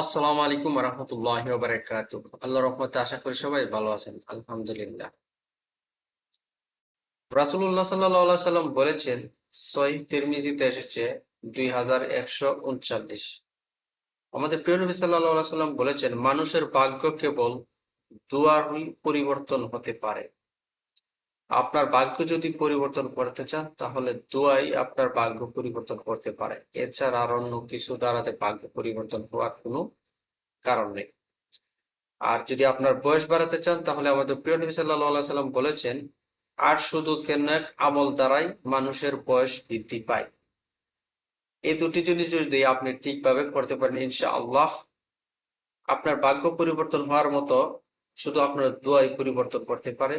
আসসালামু আলাইকুম রহমতুল্লাহ বারাকাতু আল্লাহ রহমতে আশা করি সবাই ভালো আছেন, আলহামদুলিল্লাহ। রাসুল্লাহ সাল্লাহ সাল্লাম বলেছেন সহি তিরমিজিতে এসেছে দুই হাজার একশো উনচল্লিশ। আমাদের প্রিয় নবী সাল্লাহ সাল্লাম বলেছেন, মানুষের ভাগ্য কেবল দুয়ারই পরিবর্তন হতে পারে। আপনার ভাগ্য যদি পরিবর্তন করতে চান, তাহলে দুয়াই আপনার ভাগ্য পরিবর্তন করতে পারে। এছাড়া আর অন্য কিছু দ্বারাতে ভাগ্য পরিবর্তন হওয়ার কোনো কারণ নেই। আর যদি আপনার বয়স বাড়াতে চান, তাহলে আমাদের প্রিয় নবী সাল্লাহ সাল্লাম বলেছেন, আর শুধু কেনাক আমল দ্বারাই মানুষের বয়স বৃদ্ধি পায়। এই দুটি জিনিস যদি আপনি ঠিকভাবে করতে পারেন ইনশা আল্লাহ আপনার ভাগ্য পরিবর্তন হওয়ার মতো শুধু আপনার দোয়াই পরিবর্তন করতে পারে।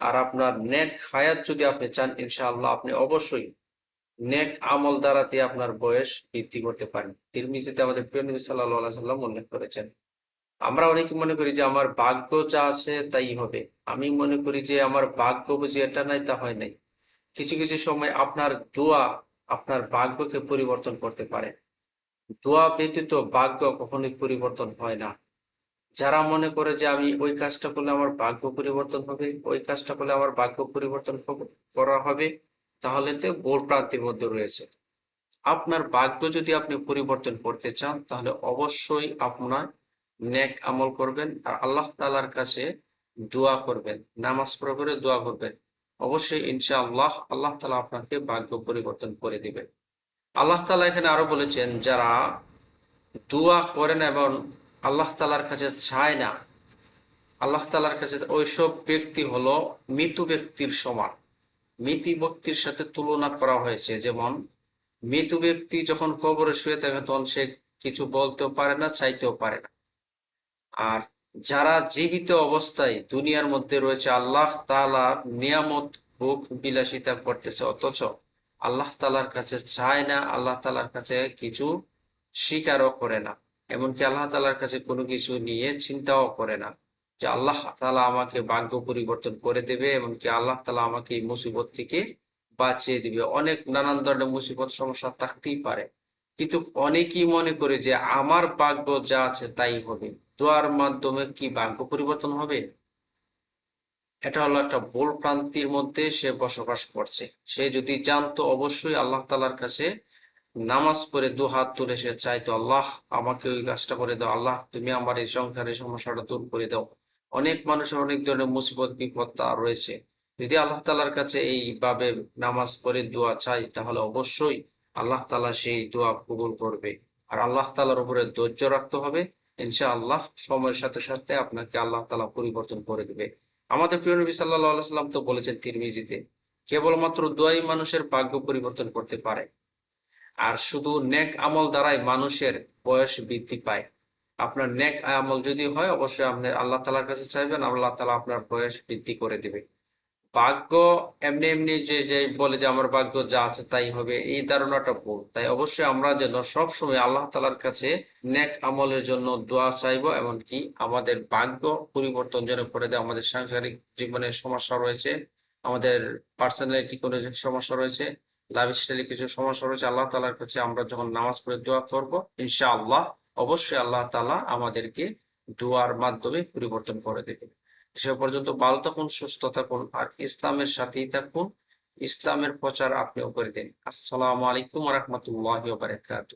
আর আপনার নেক হায়াত যদি আপনি চান, ইনশাআল্লাহ আপনি অবশ্যই নেক আমল দ্বারাতে আপনার বয়স বৃদ্ধি করতে পারেন। তিরমিজিতে আমাদের প্রিয় নবী সাল্লাহ সাল্লাম উল্লেখ করেছেন, আমরা অনেকে মনে করি যে আমার ভাগ্য যা আছে তাই হবে। আমি মনে করি যে আমার ভাগ্য বুঝি এটা নাই তা হয় নাই। কিছু কিছু সময় আপনার দোয়া আপনার ভাগ্যকে পরিবর্তন করতে পারে। দোয়া ব্যতীত ভাগ্য কখনোই পরিবর্তন হয় না। যারা মনে করে যে আমি ওই কাজটা করলে আমার ভাগ্য পরিবর্তন হবে, ওই কাজটা করলে আমার ভাগ্য পরিবর্তন করা হবে, তাহলে তো বোর প্রান্তির মধ্যে রয়েছে। আপনার ভাগ্য যদি আপনি পরিবর্তন করতে চান, তাহলে অবশ্যই আপনার নেক আমল করবেন আর আল্লাহ তালার কাছে দোয়া করবেন, নামাজ পড়ে দোয়া করবেন। অবশ্যই ইনশা আল্লাহ আল্লাহ তালা আপনাকে ভাগ্য পরিবর্তন করে দিবেন আল্লাহ তালা এখানে আরও বলেছেন, যারা দোয়া করেন এবং আল্লাহ তালার কাছে চায় না। আল্লাহ তালার কাছে ওইসব ব্যক্তি হলো মৃত ব্যক্তির সমান। মৃত ব্যক্তির সাথে তুলনা করা হয়েছে। যেমন, মৃত ব্যক্তি যখন কবরে শুয়ে থাকে, তখন সে কিছু বলতেও পারে না, চাইতেও পারে না। আর যারা জীবিত অবস্থায় দুনিয়ার মধ্যে রয়েছে, আল্লাহ তালা নিয়ামত, ভোগ, বিলাসিতা করতেছে। অথচ আল্লাহ তালার কাছে চায় না, আল্লাহ তালার কাছে কিছু স্বীকারও করে না। এমনকি আল্লাহ তালার কাছে কোনো কিছু নিয়ে চিন্তাও করে না। যে আল্লাহ তালা আমাকে ভাগ্য পরিবর্তন করে দেবে এমনকি আল্লাহ তালা আমাকে এই মুসিবত থেকে বাঁচিয়ে দিবে। অনেক নানান ধরনের মুসিবত সমস্যা থাকতেই পারে। কিন্তু অনেকেই মনে করে যে আমার ভাগ্য যা আছে তাই হবে। দোয়ার মাধ্যমে কি ভাগ্য পরিবর্তন হবে? এটা হলো একটা ভুল প্রান্তির মধ্যে সে বসবাস করছে। সে যদি জানতো অবশ্যই আল্লাহ তালার কাছে নামাজ পড়ে দু হাত তুলে সে চাইতো আল্লাহ, আমাকে ওই কাজটা করে দাও, আল্লাহ, তুমি আমার এই সংসারের সমস্যাটা দূর করে দাও। অনেক মানুষের অনেক ধরনের মুসিবত, বিপদ তা রয়েছে। যদি আল্লাহ তালার কাছে এইভাবে নামাজ পড়ে দোয়া চাই, তাহলে অবশ্যই আল্লাহ তালা সেই দোয়া কবুল করবে। আর আল্লাহ তালার উপরে ধৈর্য রাখতে হবে। ইনশা আল্লাহ সময়ের সাথে সাথে আপনাকে আল্লাহ তালা পরিবর্তন করে দেবে। আমাদের প্রিয় নবী সাল্লাহ সাল্লাম তো বলেছেন তিরমিজিতে, কেবলমাত্র দোয়াই মানুষের ভাগ্য পরিবর্তন করতে পারে। আর শুধু নেক আমল দ্বারাই মানুষের বয়স বৃদ্ধি পায়। আপনার নেক আমল যদি হয়, অবশ্যই আপনি আল্লাহ তালার কাছে চাইবেন, আল্লাহ তালা আপনার বয়স বৃদ্ধি করে দিবে। ভাগ্য এমনি এমনি যে যে বলে যে আমার ভাগ্য যা আছে তাই হবে, এই ধারণাটা ভুল। তাই অবশ্যই আমরা যেন সবসময় আল্লাহ তালার কাছে নেক আমলের জন্য দোয়া চাইব, এমনকি আমাদের ভাগ্য পরিবর্তন যেন করে দেয়। আমাদের সাংসারিক জীবনের সমস্যা রয়েছে, আমাদের পার্সোনালিটি কোনো সমস্যা রয়েছে লাইফস্টাইলে কিছু সমস্যা রয়েছে, আল্লাহ তালার কাছে আমরা যখন নামাজ পড়ে দোয়া করব ইনশা আল্লাহ অবশ্যই আল্লাহ তালা আমাদেরকে দোয়ার মাধ্যমে পরিবর্তন করে দেবে সে পর্যন্ত ভালো থাকুন, সুস্থ থাকুন, আর ইসলামের সাথেই থাকুন। ইসলামের প্রচার আপনিও করে দিন। আসসালামু আলাইকুম রহমতুল্লাহ বারকাত